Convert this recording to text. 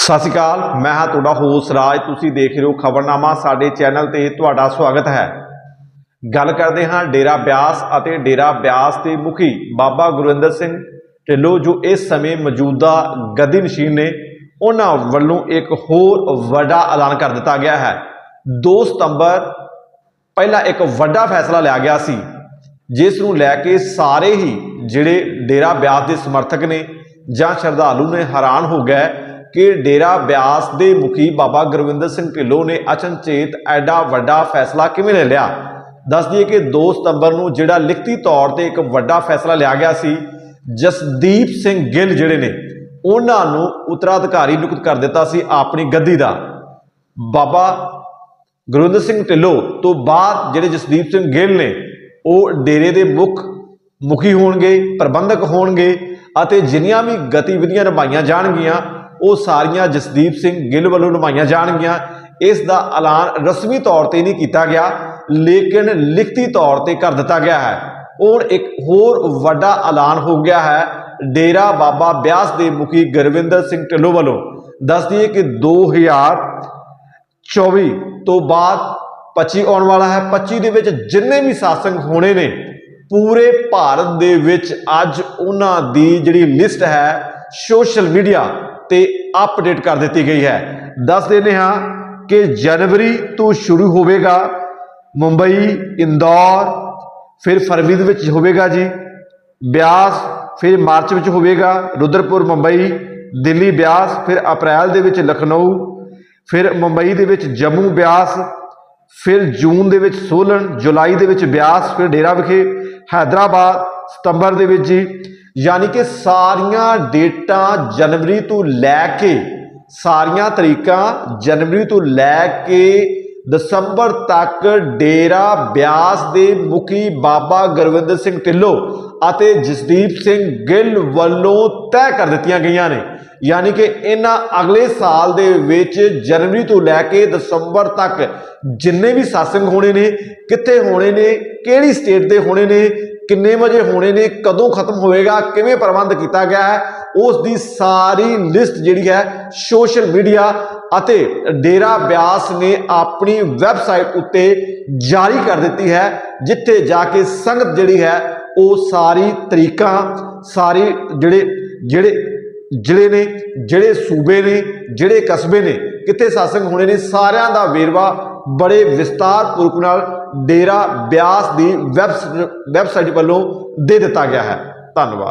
ਸਤਿ ਸ਼੍ਰੀ ਅਕਾਲ, ਮੈਂ ਹਾਂ ਤੁਹਾਡਾ ਹੋਸਟ ਰਾਜ, ਤੁਸੀਂ ਦੇਖ ਰਹੇ ਹੋ ਖਬਰਨਾਮਾ, ਸਾਡੇ ਚੈਨਲ ਤੇ ਤੁਹਾਡਾ ਸਵਾਗਤ ਹੈ। ਗੱਲ ਕਰਦੇ ਹਾਂ ਡੇਰਾ ਬਿਆਸ ਅਤੇ ਡੇਰਾ ਬਿਆਸ ਦੇ ਮੁਖੀ ਬਾਬਾ ਗੁਰਵਿੰਦਰ ਸਿੰਘ ਢਿੱਲੋਂ, ਜੋ ਇਸ ਸਮੇਂ ਮੌਜੂਦਾ ਗੱਦੀ ਨਸ਼ੀਨ ਨੇ, ਉਹਨਾਂ ਵੱਲੋਂ ਇੱਕ ਹੋਰ ਵੱਡਾ ਐਲਾਨ ਕਰ ਦਿੱਤਾ ਗਿਆ ਹੈ। 2 ਸਤੰਬਰ, ਪਹਿਲਾਂ ਇੱਕ ਵੱਡਾ ਫੈਸਲਾ ਲਿਆ ਗਿਆ ਸੀ, ਜਿਸ ਨੂੰ ਲੈ ਕੇ ਸਾਰੇ ਹੀ ਜਿਹੜੇ ਡੇਰਾ ਬਿਆਸ ਦੇ ਸਮਰਥਕ ਨੇ ਜਾਂ ਸ਼ਰਧਾਲੂ ਨੇ ਹੈਰਾਨ ਹੋ ਗਏ ਕਿ ਡੇਰਾ ਬਿਆਸ ਦੇ ਮੁਖੀ ਬਾਬਾ ਗੁਰਵਿੰਦਰ ਸਿੰਘ ਢਿੱਲੋਂ ਨੇ ਅਚਨਚੇਤ ਐਡਾ ਵੱਡਾ ਫੈਸਲਾ ਕਿਵੇਂ ਲੈ ਲਿਆ? ਦੱਸ ਦਈਏ ਕਿ 2 ਸਤੰਬਰ ਨੂੰ ਜਿਹੜਾ ਲਿਖਤੀ ਤੌਰ ਤੇ ਇੱਕ ਵੱਡਾ ਫੈਸਲਾ ਲਿਆ ਗਿਆ ਸੀ, ਜਸਦੀਪ ਸਿੰਘ ਗਿੱਲ ਜਿਹੜੇ ਨੇ, ਉਹਨਾਂ ਨੂੰ ਉਤਰਾਧਿਕਾਰੀ ਨਿਯੁਕਤ ਕਰ ਦਿੱਤਾ ਸੀ ਆਪਣੀ ਗੱਦੀ ਦਾ। ਬਾਬਾ ਗੁਰਵਿੰਦਰ ਸਿੰਘ ਢਿੱਲੋਂ ਤੋਂ ਬਾਅਦ ਜਿਹੜੇ ਜਸਦੀਪ ਸਿੰਘ ਗਿੱਲ ਨੇ, ਉਹ ਡੇਰੇ ਦੇ ਮੁੱਖ ਮੁਖੀ ਹੋਣਗੇ, ਪ੍ਰਬੰਧਕ ਹੋਣਗੇ ਅਤੇ ਜਿੰਨੀਆਂ ਵੀ ਗਤੀਵਿਧੀਆਂ ਨਿਭਾਈਆਂ ਜਾਣਗੀਆਂ ਉਹ ਸਾਰੀਆਂ ਜਸਦੀਪ ਸਿੰਘ ਗਿੱਲ ਵੱਲੋਂ ਨਿਭਾਈਆਂ ਜਾਣਗੀਆਂ। ਇਸ ਦਾ ਐਲਾਨ ਰਸਮੀ ਤੌਰ ਤੇ ਨਹੀਂ ਕੀਤਾ ਗਿਆ, ਲੇਕਿਨ ਲਿਖਤੀ ਤੌਰ ਤੇ ਕਰ ਦਿੱਤਾ ਗਿਆ ਹੈ। ਹੁਣ ਇੱਕ ਹੋਰ ਵੱਡਾ ਐਲਾਨ ਹੋ ਗਿਆ ਹੈ, ਡੇਰਾ ਬਾਬਾ ਬਿਆਸ ਦੇ ਮੁਖੀ ਗੁਰਵਿੰਦਰ ਸਿੰਘ ਢਿੱਲੋਂ ਵੱਲੋਂ। ਦੱਸ ਦਈਏ ਕਿ 2024 ਤੋਂ ਬਾਅਦ 25 ਆਉਣ ਵਾਲਾ ਹੈ। 25 ਦੇ ਵਿੱਚ ਜਿੰਨੇ ਵੀ ਸਾਸੰਗ ਹੋਣੇ ਨੇ, ਪੂਰੇ ਭਾਰਤ ਦੇ ਵਿੱਚ ਅੱਜ ਉਹਨਾਂ ਦੀ ਜਿਹੜੀ ਲਿਸਟ ਹੈ, ਸੋਸ਼ਲ ਮੀਡੀਆ ਤੇ ਅਪਡੇਟ ਕਰ ਦਿੱਤੀ ਗਈ ਹੈ। ਦੱਸ ਦਿੰਦੇ ਹਾਂ ਕਿ ਜਨਵਰੀ ਤੋਂ ਸ਼ੁਰੂ ਹੋਵੇਗਾ ਮੁੰਬਈ, ਇੰਦੌਰ, ਫਿਰ ਫਰਵਰੀ ਦੇ ਵਿੱਚ ਹੋਵੇਗਾ ਜੀ, ਬਿਆਸ, ਫਿਰ ਮਾਰਚ ਵਿੱਚ ਹੋਵੇਗਾ, ਰੁਦਰਪੁਰ, ਮੁੰਬਈ, ਦਿੱਲੀ, ਬਿਆਸ, ਫਿਰ ਅਪ੍ਰੈਲ ਦੇ ਵਿੱਚ ਲਖਨਊ, ਫਿਰ ਮੁੰਬਈ ਦੇ ਵਿੱਚ ਜੰਮੂ, ਬਿਆਸ, ਫਿਰ ਜੂਨ ਦੇ ਵਿੱਚ ਸੋਲਨ, ਜੁਲਾਈ ਦੇ ਵਿੱਚ ਬਿਆਸ, ਫਿਰ ਡੇਰਾ ਵਿਖੇ, ਹੈਦਰਾਬਾਦ, ਸਤੰਬਰ ਦੇ ਵਿੱਚ ਜੀ ਯਾਨੀ ਕਿ ਸਾਰੀਆਂ ਡੇਟਾਂ ਜਨਵਰੀ ਤੋਂ ਲੈ ਕੇ, ਸਾਰੀਆਂ ਤਰੀਕਾਂ ਜਨਵਰੀ ਤੋਂ ਲੈ ਕੇ ਦਸੰਬਰ ਤੱਕ ਡੇਰਾ ਬਿਆਸ ਦੇ ਮੁਖੀ ਬਾਬਾ ਗੁਰਵਿੰਦਰ ਸਿੰਘ ਢਿੱਲੋਂ ਅਤੇ ਜਸਦੀਪ ਸਿੰਘ ਗਿੱਲ ਵੱਲੋਂ ਤੈਅ ਕਰ ਦਿੱਤੀਆਂ ਗਈਆਂ ਨੇ। ਯਾਨੀ ਕਿ ਇਹਨਾਂ ਅਗਲੇ ਸਾਲ ਦੇ ਵਿੱਚ ਜਨਵਰੀ ਤੋਂ ਲੈ ਕੇ ਦਸੰਬਰ ਤੱਕ ਜਿੰਨੇ ਵੀ ਸਾਸੰਗ ਹੋਣੇ ਨੇ, ਕਿੱਥੇ ਹੋਣੇ ਨੇ, ਕਿਹੜੀ ਸਟੇਟ ਦੇ ਹੋਣੇ ਨੇ ਕਿੰਨੇ ਵਜੇ ਹੋਣੇ ਨੇ, ਕਦੋਂ ਖਤਮ ਹੋਵੇਗਾ, ਕਿਵੇਂ ਪ੍ਰਬੰਧ ਕੀਤਾ ਗਿਆ ਹੈ, ਉਸ ਦੀ ਸਾਰੀ ਲਿਸਟ ਜਿਹੜੀ ਹੈ ਸੋਸ਼ਲ ਮੀਡੀਆ ਅਤੇ ਡੇਰਾ ਬਿਆਸ ਨੇ ਆਪਣੀ ਵੈਬਸਾਈਟ ਉੱਤੇ ਜਾਰੀ ਕਰ ਦਿੱਤੀ ਹੈ, ਜਿੱਥੇ ਜਾ ਕੇ ਸੰਗਤ ਜਿਹੜੀ ਹੈ, ਉਹ ਸਾਰੀ ਤਰੀਕਾਂ, ਸਾਰੀ ਜਿਹੜੇ ਜਿਹੜੇ ਜ਼ਿਲ੍ਹੇ ਨੇ, ਜਿਹੜੇ ਸੂਬੇ ਨੇ, ਜਿਹੜੇ ਕਸਬੇ ਨੇ, ਕਿੱਥੇ ਸਾਸੰਗ ਹੋਣੇ ਨੇ, ਸਾਰਿਆਂ ਦਾ ਵੇਰਵਾ ਬੜੇ ਵਿਸਤਾਰ ਪੂਰਵਕ ਨਾਲ ਡੇਰਾ ਬਿਆਸ ਦੀ ਵੈਬਸਾਈਟ ਵੱਲੋਂ ਦੇ ਦਿੱਤਾ ਗਿਆ ਹੈ। ਧੰਨਵਾਦ।